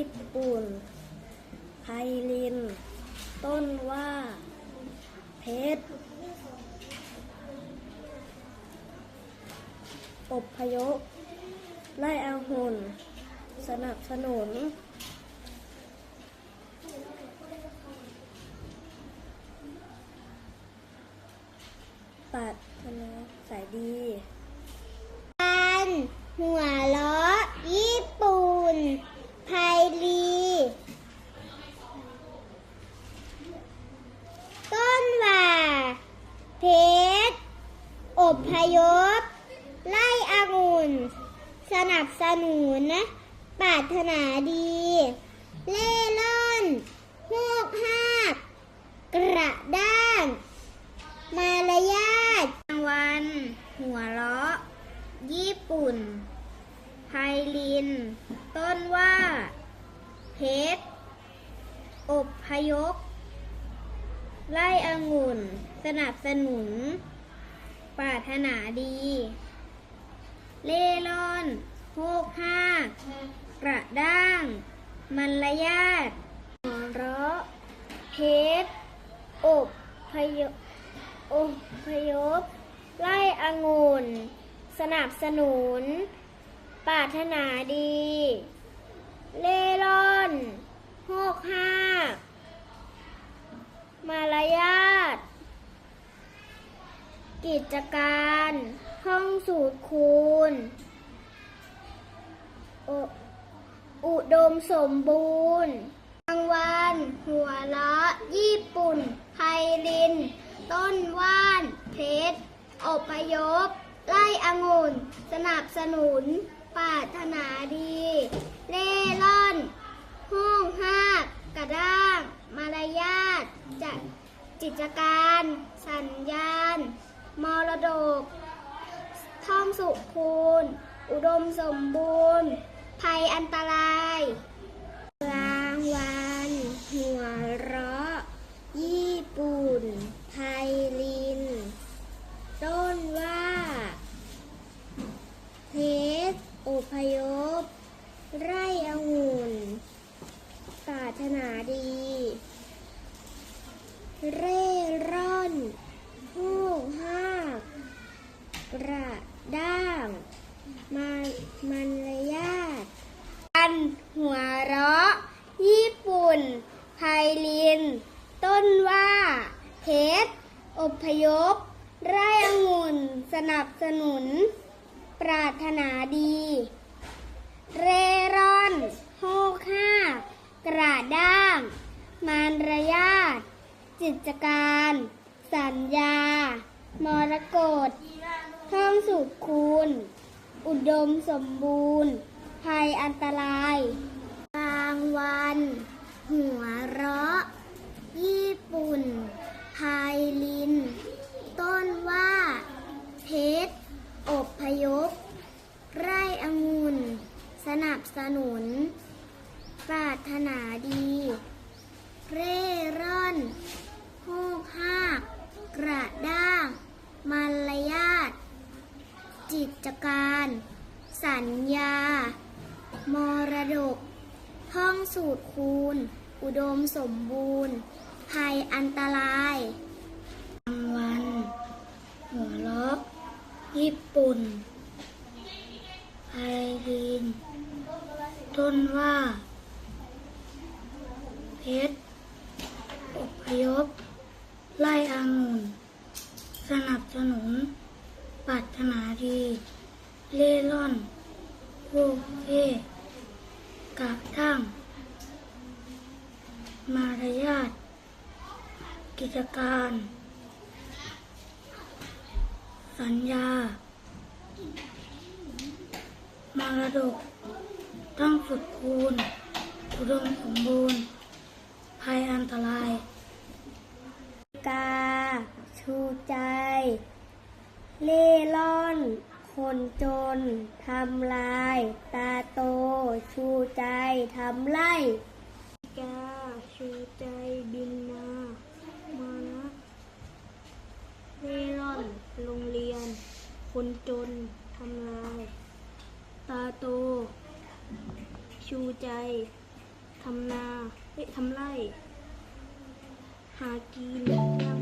ญี่ปุ่น ไพลิน ต้นว่า เพชร อบพยพ ไล่อาหุนสนับสนุน ปัดธนาสายดีปันหัวล้อ นับสนุนปรารถนาดี เล่ร่อนโฮกหากกระด้าง มารยาทรางวัลหัวเราะ ญี่ปุ่น ไพลิน ต้นว่า เพชร อบพยพไล่องุ่น สนับสนุน ปรารถนาดี เล่ นโฮกห้ากระด้างมารยาทหัวเราะเพชรอบพยพอบพยพไล่องุ่น สนับสนุน ปรารถนาดี เล่ร่อนโฮกห้ามารยาทกิจการ ห้องสูตรคูณ ดมสมบูรณ์รางวัลหัวเราะญี่ปุ่น ไพลิน ต้นว่าน เพชรอบพยพ ไล่องุ่น สนับสนุนปรารถนาดี เล่ร่อนห้องห้ากกระด้าง มารยาทจัดกิจการ สัญญาณ มรดก ท่องสุคูณ อุดมสมบูรณ์ ภัยอันตรายรางวัลหัวเราะ ญี่ปุ่นไทยลิน ต้นว่าเพชรอพยพ ไร่องุ่นปรารถนาดี เร่อนหูกห้าก กระด้าง มามันรยาท อัน หัวเราะ ญี่ปุ่น ไพลิน ต้นว่า เพชร อบพยพ ไร่องุ่น สนับสนุน ปรารถนาดี เรร่อน โฮกห้ากระด้าง มารยาทจิตการ สัญญา มรกตท่องสุขคูณอุดมสมบูรณ์ ภัยอันตราย หัวเราะ ญี่ปุ่นไทยลิน ต้นว่า เพชร อบพยพ ไร่องุ่น สนับสนุน ปรารถนาดี เร่ร่อนโฮกห้าก กระด้าง มารยาท จิตการ สัญญา มรดก ห้องสูตรคูณ อุดมสมบูรณ์ ภัยอันตรายรางวัลหัวเราะญี่ปุ่นไพลินต้นว่าเพชรอบพยพ ไล่อางุ่น สนับสนุนปรารถนาดี เล่ร่อนโวเอกะทั่ง มารยาท กิจการ สัญญา มารดก ต้องสุดคูณอุดมสมบูรณ์ ภัยอันตราย กา ชูใจ เล่ร่อน คนจน ทำลาย ตาโต ชูใจ ทำไล่ กาชูใจบินมา มานะเร่ร่อนโรงเรียน คนจนทำลาย ตาโต ชูใจทำนาเอ๊ะทำไร่ หากิน